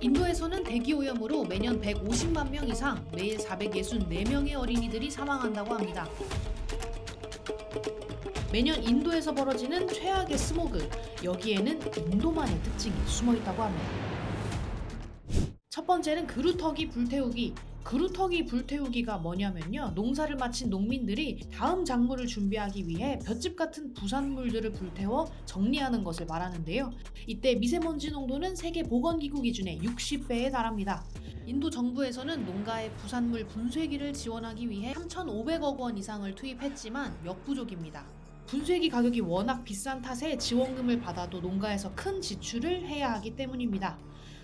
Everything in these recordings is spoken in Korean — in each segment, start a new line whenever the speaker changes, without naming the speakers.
인도에서는 대기 오염으로 매년 150만 명 이상, 매일 464명의 어린이들이 사망한다고 합니다. 매년 인도에서 벌어지는 최악의 스모그, 여기에는 인도만의 특징이 숨어 있다고 합니다. 첫 번째는 그루터기 불태우기. 그루터기 불태우기가 뭐냐면요. 농사를 마친 농민들이 다음 작물을 준비하기 위해 볏짚 같은 부산물들을 불태워 정리하는 것을 말하는데요. 이때 미세먼지 농도는 세계 보건기구 기준의 60배에 달합니다. 인도 정부에서는 농가의 부산물 분쇄기를 지원하기 위해 3,500억 원 이상을 투입했지만 역부족입니다. 분쇄기 가격이 워낙 비싼 탓에 지원금을 받아도 농가에서 큰 지출을 해야 하기 때문입니다.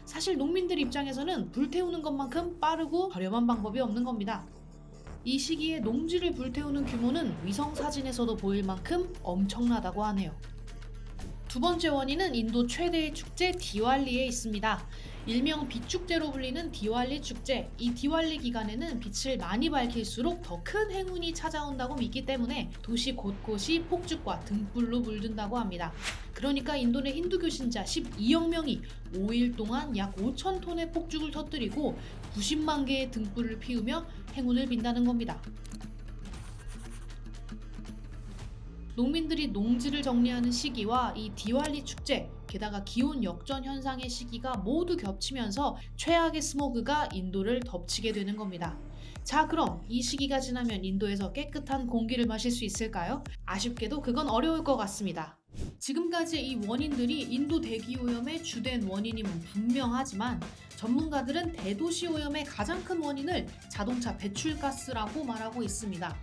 사실 농민들 입장에서는 불태우는 것만큼 빠르고 저렴한 방법이 없는 겁니다. 이 시기에 농지를 불태우는 규모는 위성 사진에서도 보일 만큼 엄청나다고 하네요. 두 번째 원인은 인도 최대의 축제 디왈리에 있습니다. 일명 빛축제로 불리는 디왈리 축제. 이 디왈리 기간에는 빛을 많이 밝힐수록 더 큰 행운이 찾아온다고 믿기 때문에 도시 곳곳이 폭죽과 등불로 물든다고 합니다. 그러니까 인도 내 힌두교 신자 12억 명이 5일 동안 약 5천 톤의 폭죽을 터뜨리고 90만 개의 등불을 피우며 행운을 빈다는 겁니다. 농민들이 농지를 정리하는 시기와 이 디왈리 축제, 게다가 기온 역전 현상의 시기가 모두 겹치면서 최악의 스모그가 인도를 덮치게 되는 겁니다. 자, 그럼 이 시기가 지나면 인도에서 깨끗한 공기를 마실 수 있을까요? 아쉽게도 그건 어려울 것 같습니다. 지금까지 이 원인들이 인도 대기 오염의 주된 원인임은 분명하지만 전문가들은 대도시 오염의 가장 큰 원인을 자동차 배출가스라고 말하고 있습니다.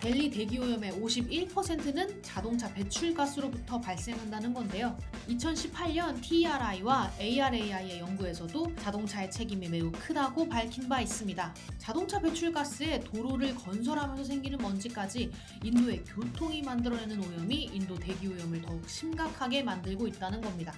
델리 대기오염의 51%는 자동차 배출가스로부터 발생한다는 건데요. 2018년 TRI와 ARAI의 연구에서도 자동차의 책임이 매우 크다고 밝힌 바 있습니다. 자동차 배출가스에 도로를 건설하면서 생기는 먼지까지 인도의 교통이 만들어내는 오염이 인도 대기오염을 더욱 심각하게 만들고 있다는 겁니다.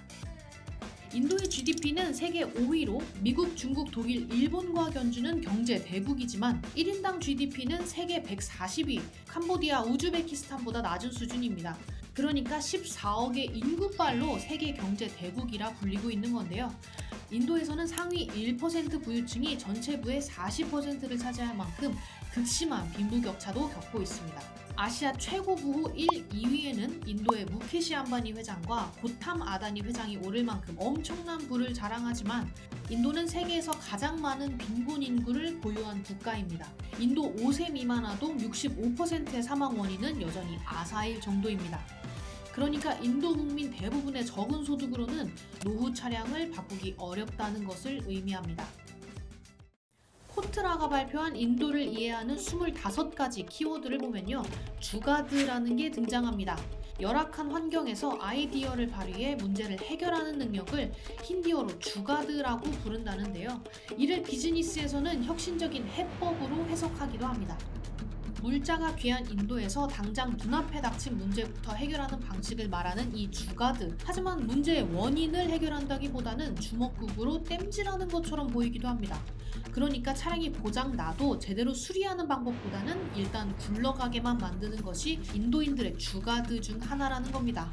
인도의 GDP는 세계 5위로 미국, 중국, 독일, 일본과 견주는 경제 대국이지만 1인당 GDP는 세계 140위, 캄보디아, 우즈베키스탄보다 낮은 수준입니다. 그러니까 14억의 인구빨로 세계 경제 대국이라 불리고 있는 건데요. 인도에서는 상위 1% 부유층이 전체 부의 40%를 차지할 만큼 극심한 빈부격차도 겪고 있습니다. 아시아 최고 부호 1, 2위에는 인도의 무케시 안바니 회장과 고탐 아다니 회장이 오를 만큼 엄청난 부를 자랑하지만 인도는 세계에서 가장 많은 빈곤 인구를 보유한 국가입니다. 인도 5세 미만 아동 65%의 사망 원인은 여전히 아사일 정도입니다. 그러니까 인도 국민 대부분의 적은 소득으로는 노후 차량을 바꾸기 어렵다는 것을 의미합니다. 코트라가 발표한 인도를 이해하는 25가지 키워드를 보면요. 주가드라는 게 등장합니다. 열악한 환경에서 아이디어를 발휘해 문제를 해결하는 능력을 힌디어로 주가드라고 부른다는데요. 이를 비즈니스에서는 혁신적인 해법으로 해석하기도 합니다. 물자가 귀한 인도에서 당장 눈앞에 닥친 문제부터 해결하는 방식을 말하는 이 주가드. 하지만 문제의 원인을 해결한다기보다는 주먹구구로 땜질하는 것처럼 보이기도 합니다. 그러니까 차량이 고장 나도 제대로 수리하는 방법보다는 일단 굴러가게만 만드는 것이 인도인들의 주가드 중 하나라는 겁니다.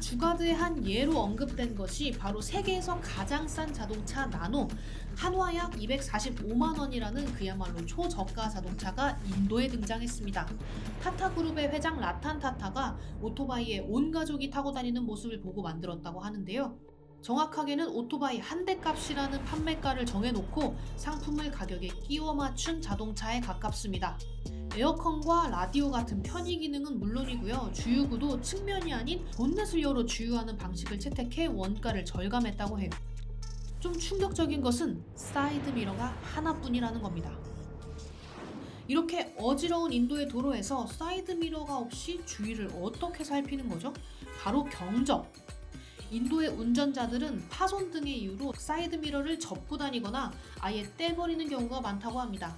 주가드의 한 예로 언급된 것이 바로 세계에서 가장 싼 자동차 나노 한화 약 245만 원이라는 그야말로 초저가 자동차가 인도에 등장했습니다. 타타 그룹의 회장 라탄 타타가 오토바이에 온 가족이 타고 다니는 모습을 보고 만들었다고 하는데요. 정확하게는 오토바이 한 대 값이라는 판매가를 정해놓고 상품을 가격에 끼워 맞춘 자동차에 가깝습니다. 에어컨과 라디오 같은 편의 기능은 물론이고요. 주유구도 측면이 아닌 본넷을 열어 주유하는 방식을 채택해 원가를 절감했다고 해요. 좀 충격적인 것은 사이드 미러가 하나뿐이라는 겁니다. 이렇게 어지러운 인도의 도로에서 사이드 미러가 없이 주위를 어떻게 살피는 거죠? 바로 경적. 인도의 운전자들은 파손 등의 이유로 사이드 미러를 접고 다니거나 아예 떼버리는 경우가 많다고 합니다.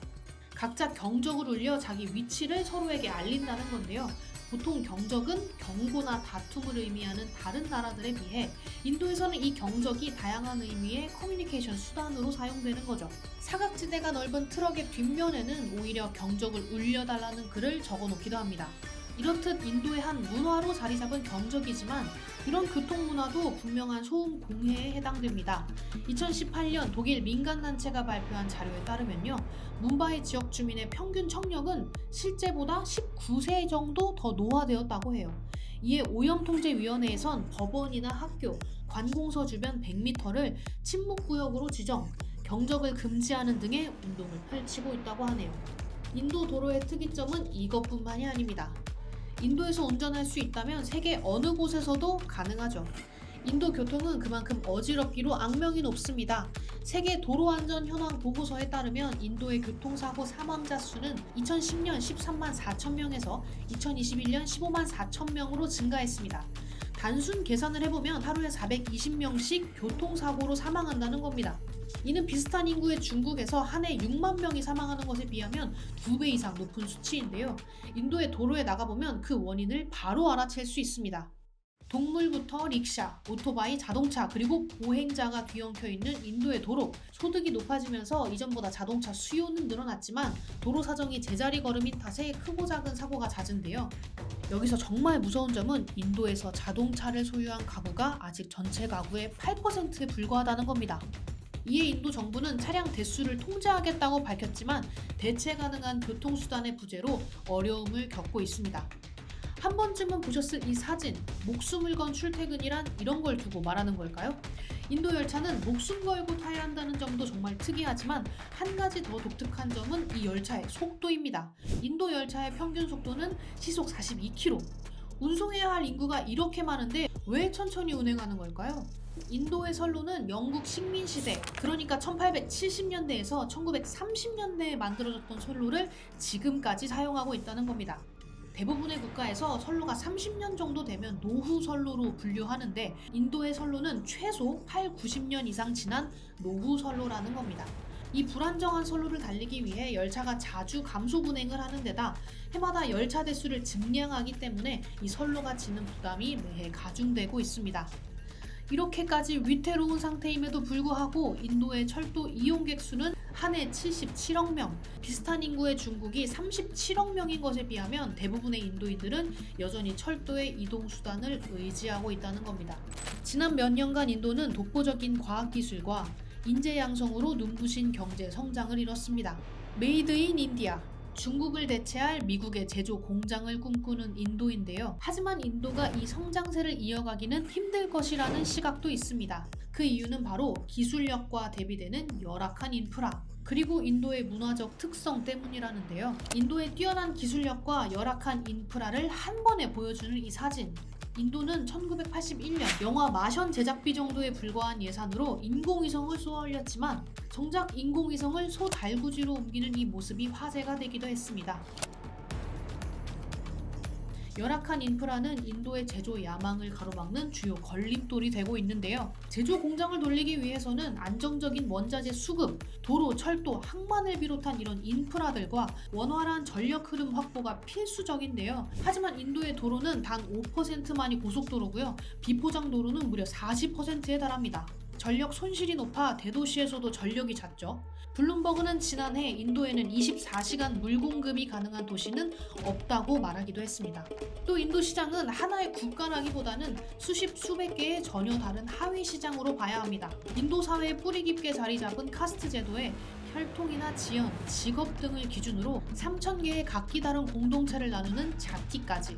각자 경적을 울려 자기 위치를 서로에게 알린다는 건데요. 보통 경적은 경고나 다툼을 의미하는 다른 나라들에 비해 인도에서는 이 경적이 다양한 의미의 커뮤니케이션 수단으로 사용되는 거죠. 사각지대가 넓은 트럭의 뒷면에는 오히려 경적을 울려달라는 글을 적어 놓기도 합니다. 이렇듯 인도의 한 문화로 자리 잡은 경적이지만 이런 교통 문화도 분명한 소음 공해에 해당됩니다. 2018년 독일 민간 단체가 발표한 자료에 따르면요. 문바이 지역 주민의 평균 청력은 실제보다 19세 정도 더 노화되었다고 해요. 이에 오염통제위원회에선 법원이나 학교, 관공서 주변 100m를 침묵구역으로 지정, 경적을 금지하는 등의 운동을 펼치고 있다고 하네요. 인도 도로의 특이점은 이것뿐만이 아닙니다. 인도에서 운전할 수 있다면 세계 어느 곳에서도 가능하죠. 인도 교통은 그만큼 어지럽기로 악명이 높습니다. 세계 도로 안전 현황 보고서에 따르면 인도의 교통사고 사망자 수는 2010년 13만 4천 명에서 2021년 15만 4천 명으로 증가했습니다. 단순 계산을 해보면 하루에 420명씩 교통사고로 사망한다는 겁니다. 이는 비슷한 인구의 중국에서 한 해 6만 명이 사망하는 것에 비하면 2배 이상 높은 수치인데요. 인도의 도로에 나가보면 그 원인을 바로 알아챌 수 있습니다. 동물부터 릭샤, 오토바이, 자동차, 그리고 보행자가 뒤엉켜 있는 인도의 도로. 소득이 높아지면서 이전보다 자동차 수요는 늘어났지만 도로 사정이 제자리 걸음인 탓에 크고 작은 사고가 잦은데요. 여기서 정말 무서운 점은 인도에서 자동차를 소유한 가구가 아직 전체 가구의 8%에 불과하다는 겁니다. 이에 인도 정부는 차량 대수를 통제하겠다고 밝혔지만 대체 가능한 교통수단의 부재로 어려움을 겪고 있습니다. 한 번쯤은 보셨을 이 사진, 목숨을 건 출퇴근이란 이런 걸 두고 말하는 걸까요? 인도 열차는 목숨 걸고 타야 한다는 점도 정말 특이하지만 한 가지 더 독특한 점은 이 열차의 속도입니다. 인도 열차의 평균 속도는 시속 42km. 운송해야 할 인구가 이렇게 많은데 왜 천천히 운행하는 걸까요? 인도의 선로는 영국 식민 시대, 그러니까 1870년대에서 1930년대에 만들어졌던 선로를 지금까지 사용하고 있다는 겁니다. 대부분의 국가에서 선로가 30년 정도 되면 노후 선로로 분류하는데 인도의 선로는 최소 8, 90년 이상 지난 노후 선로라는 겁니다. 이 불안정한 선로를 달리기 위해 열차가 자주 감속 운행을 하는 데다 해마다 열차 대수를 증량하기 때문에 이 선로가 지는 부담이 매해 가중되고 있습니다. 이렇게까지 위태로운 상태임에도 불구하고 인도의 철도 이용객 수는 한 해 77억 명, 비슷한 인구의 중국이 37억 명인 것에 비하면 대부분의 인도인들은 여전히 철도의 이동 수단을 의지하고 있다는 겁니다. 지난 몇 년간 인도는 독보적인 과학 기술과 인재 양성으로 눈부신 경제 성장을 이뤘습니다. 메이드 인 인디아 중국을 대체할 미국의 제조 공장을 꿈꾸는 인도인데요. 하지만 인도가 이 성장세를 이어가기는 힘들 것이라는 시각도 있습니다. 그 이유는 바로 기술력과 대비되는 열악한 인프라. 그리고 인도의 문화적 특성 때문이라는데요. 인도의 뛰어난 기술력과 열악한 인프라를 한 번에 보여주는 이 사진. 인도는 1981년 영화 마션 제작비 정도에 불과한 예산으로 인공위성을 쏘아 올렸지만 정작 인공위성을 소 달구지로 옮기는 이 모습이 화제가 되기도 했습니다. 열악한 인프라는 인도의 제조 야망을 가로막는 주요 걸림돌이 되고 있는데요. 제조 공장을 돌리기 위해서는 안정적인 원자재 수급, 도로, 철도, 항만을 비롯한 이런 인프라들과 원활한 전력 흐름 확보가 필수적인데요. 하지만 인도의 도로는 단 5%만이 고속도로고요. 비포장 도로는 무려 40%에 달합니다. 전력 손실이 높아 대도시에서도 전력이 잦죠. 블룸버그는 지난해 인도에는 24시간 물 공급이 가능한 도시는 없다고 말하기도 했습니다. 또 인도 시장은 하나의 국가라기보다는 수십 수백 개의 전혀 다른 하위 시장으로 봐야 합니다. 인도 사회에 뿌리 깊게 자리 잡은 카스트 제도에 혈통이나 지연, 직업 등을 기준으로 3천 개의 각기 다른 공동체를 나누는 자티까지.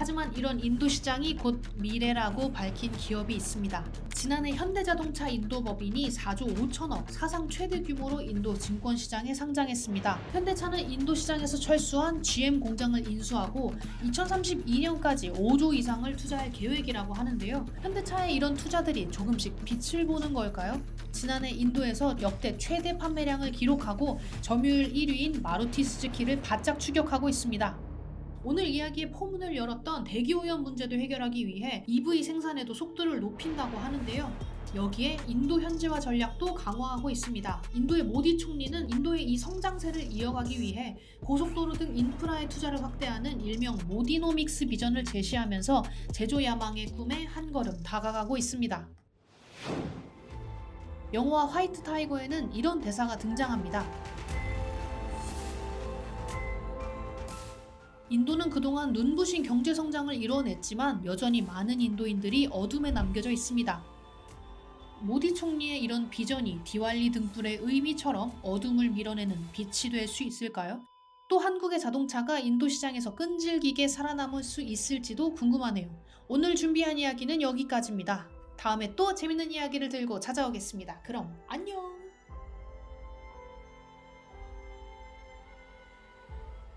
하지만 이런 인도 시장이 곧 미래라고 밝힌 기업이 있습니다. 지난해 현대자동차 인도 법인이 4조 5천억 사상 최대 규모로 인도 증권 시장에 상장했습니다. 현대차는 인도 시장에서 철수한 GM 공장을 인수하고 2032년까지 5조 이상을 투자할 계획이라고 하는데요. 현대차의 이런 투자들이 조금씩 빛을 보는 걸까요? 지난해 인도에서 역대 최대 판매량을 기록하고 점유율 1위인 마루티 스즈키를 바짝 추격하고 있습니다. 오늘 이야기의 포문을 열었던 대기 오염 문제도 해결하기 위해 EV 생산에도 속도를 높인다고 하는데요. 여기에 인도 현지화 전략도 강화하고 있습니다. 인도의 모디 총리는 인도의 이 성장세를 이어가기 위해 고속도로 등 인프라의 투자를 확대하는 일명 모디노믹스 비전을 제시하면서 제조 야망의 꿈에 한 걸음 다가가고 있습니다. 영화 화이트 타이거에는 이런 대사가 등장합니다. 인도는 그동안 눈부신 경제 성장을 이뤄냈지만 여전히 많은 인도인들이 어둠에 남겨져 있습니다. 모디 총리의 이런 비전이 디왈리 등불의 의미처럼 어둠을 밀어내는 빛이 될 수 있을까요? 또 한국의 자동차가 인도 시장에서 끈질기게 살아남을 수 있을지도 궁금하네요. 오늘 준비한 이야기는 여기까지입니다. 다음에 또 재밌는 이야기를 들고 찾아오겠습니다. 그럼 안녕!